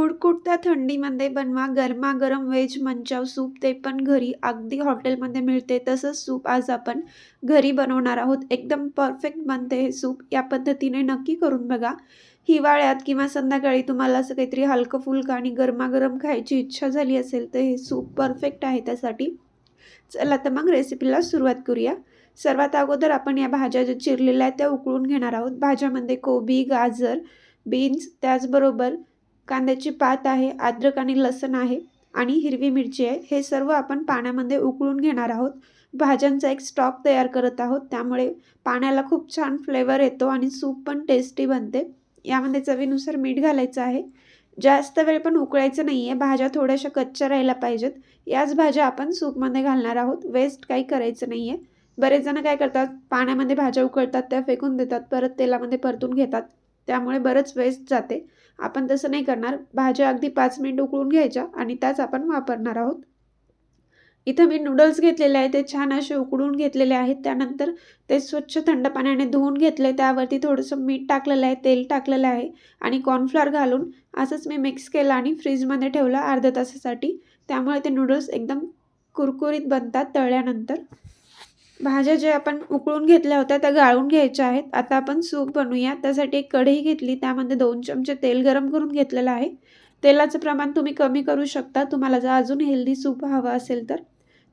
कुडकुडत्या थंडीमध्ये बनवा. गरमागरम व्हेज मंचाव सूप ते पण घरी. अगदी हॉटेलमध्ये मिळते तसंच सूप आज आपण घरी बनवणार आहोत. एकदम परफेक्ट बनते हे सूप. या पद्धतीने नक्की करून बघा. हिवाळ्यात किंवा संध्याकाळी तुम्हाला असं काहीतरी हलकं फुलकं आणि गरमागरम खायची इच्छा झाली असेल तर हे सूप परफेक्ट आहे त्यासाठी. चला तर मग रेसिपीला सुरुवात करूया. सर्वात अगोदर आपण या भाज्या ज्या चिरलेल्या आहेत त्या उकळून घेणार आहोत. भाज्यामध्ये कोबी गाजर बीन्स त्याचबरोबर कांद्याची पात आहे अद्रक आणि लसण आहे आणि हिरवी मिरची आहे. हे सर्व आपण पाण्यामध्ये उकळून घेणार आहोत. भाज्यांचा एक स्टॉक तयार करत आहोत. त्यामुळे पाण्याला खूप छान फ्लेवर येतो आणि सूप पण टेस्टी बनते. यामध्ये चवीनुसार मीठ घालायचं आहे. जास्त वेळ पण उकळायचं नाही आहे भाज्या थोड्याशा कच्च्या राहायला पाहिजेत. याच भाज्या आपण सूपमध्ये घालणार आहोत. वेस्ट काही करायचं नाही आहे बरेच जण काय करतात? पाण्यामध्ये भाज्या उकळतात त्या फेकून देतात परत तेलामध्ये परतून घेतात. त्यामुळे बरंच वेस्ट जाते. आपण तसं नाही करणार. भाज्या अगदी पाच मिनिट उकळून घ्यायच्या आणि त्याच आपण वापरणार आहोत. इथं मी नूडल्स घेतलेले आहे ते छान असे उकडून घेतलेले आहेत. त्यानंतर ते स्वच्छ थंड पाण्याने धुवून घेतले त्यावरती थोडंसं मीठ टाकलेलं आहे. तेल टाकलेलं आहे. आणि कॉर्नफ्लॉर घालून असंच मी मिक्स केलं आणि फ्रीजमध्ये ठेवलं अर्ध्या तासासाठी. त्यामुळे ते नूडल्स एकदम कुरकुरीत बनतात तळल्यानंतर. भाज्या ज्या आपण उकळून घेतल्या होत्या त्या गाळून घ्यायच्या आहेत. आता आपण सूप बनवूया. त्यासाठी एक कढई घेतली. त्यामध्ये दोन चमचे तेल गरम करून घेतलेलं आहे. तेलाचं प्रमाण तुम्ही कमी करू शकता. तुम्हाला जर अजून हेल्दी सूप हवं असेल तर.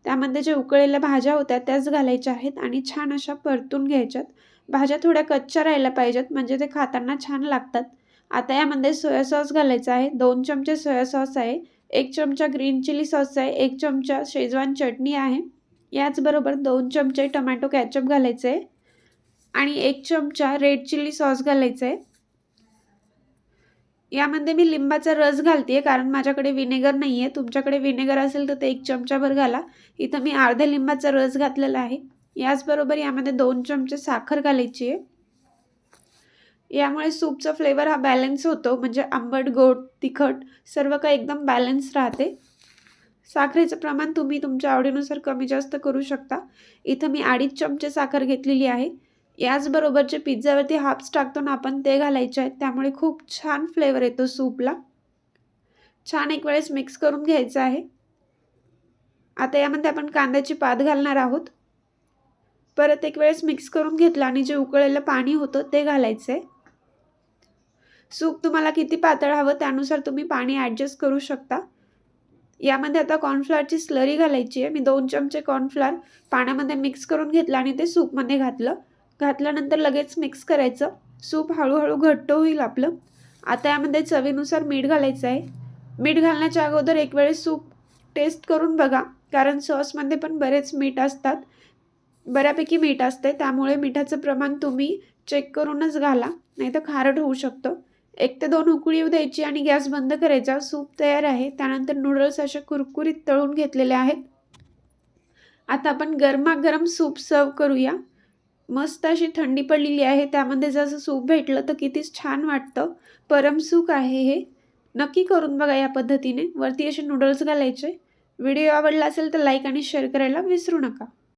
त्यामध्ये जे उकळलेल्या भाज्या होत्या त्याच घालायच्या आहेत आणि छान अशा परतून घ्यायच्यात. भाज्या थोड्या कच्च्या राहायला पाहिजेत म्हणजे ते खाताना छान लागतात. आता यामध्ये सोया सॉस घालायचा आहे. दोन चमचे सोया सॉस आहे. एक चमचा ग्रीन चिली सॉस आहे. एक चमचा शेजवान चटणी आहे. याचबरोबर दोन चमचे टमॅटो कॅचअप घालायचे आहे आणि एक चमचा रेड चिली सॉस घालायचं. आहे यामध्ये मी लिंबाचा रस घालते कारण माझ्याकडे विनेगर नाही आहे तुमच्याकडे विनेगर असेल तर ते एक चमचाभर घाला. इथं मी अर्ध्या लिंबाचा रस घातलेला आहे. याचबरोबर यामध्ये दोन चमचे साखर घालायची आहे यामुळे सूपचा फ्लेवर हा बॅलन्स होतो. म्हणजे आंबट गोड तिखट सर्व काही एकदम बॅलन्स राहते. साखरेचं प्रमाण तुम्ही तुमच्या आवडीनुसार कमी जास्त करू शकता. इथं मी अडीच चमचे साखर घेतलेली आहे. याचबरोबरचे पिझ्झावरती हाप्स टाकतो ना आपण ते घालायचे आहेत. त्यामुळे खूप छान फ्लेवर येतो सूपला. छान एक वेळेस मिक्स करून घ्यायचं आहे. आता यामध्ये आपण कांद्याची पात घालणार आहोत. परत एक वेळेस मिक्स करून घेतलं आणि जे उकळलेलं पाणी होतं ते घालायचं आहे सूप तुम्हाला किती पातळ हवं त्यानुसार तुम्ही पाणी ॲडजस्ट करू शकता. यामध्ये आता कॉर्नफ्लॉरची स्लरी घालायची आहे. मी दोन चमचे कॉर्नफ्लॉर पाण्यामध्ये मिक्स करून घेतलं आणि ते सूपमध्ये घातलं. घातल्यानंतर लगेच मिक्स करायचं. सूप हळूहळू घट्ट होईल आपलं. आता यामध्ये चवीनुसार मीठ घालायचं आहे. मीठ घालण्याच्या अगोदर एक वेळेस सूप टेस्ट करून बघा. कारण सॉसमध्ये पण बरेच मीठ असतात. बऱ्यापैकी मीठ असते. त्यामुळे मिठाचं प्रमाण तुम्ही चेक करूनच घाला. नाही तर खारट होऊ शकतं. एक ते दोन उकळी येऊ द्यायची आणि गॅस बंद करायचा. सूप तयार आहे. त्यानंतर नूडल्स असे कुरकुरीत तळून घेतलेले आहेत. आता आपण गरमागरम सूप सर्व करूया. मस्त अशी थंडी पडलेली आहे. त्यामध्ये जसं सूप भेटलं तर कितीच छान वाटतं. परमसुख आहे हे. नक्की करून बघा या पद्धतीने. वरती असे नूडल्स घालायचे. व्हिडिओ आवडला असेल तर लाईक आणि शेअर करायला विसरू नका.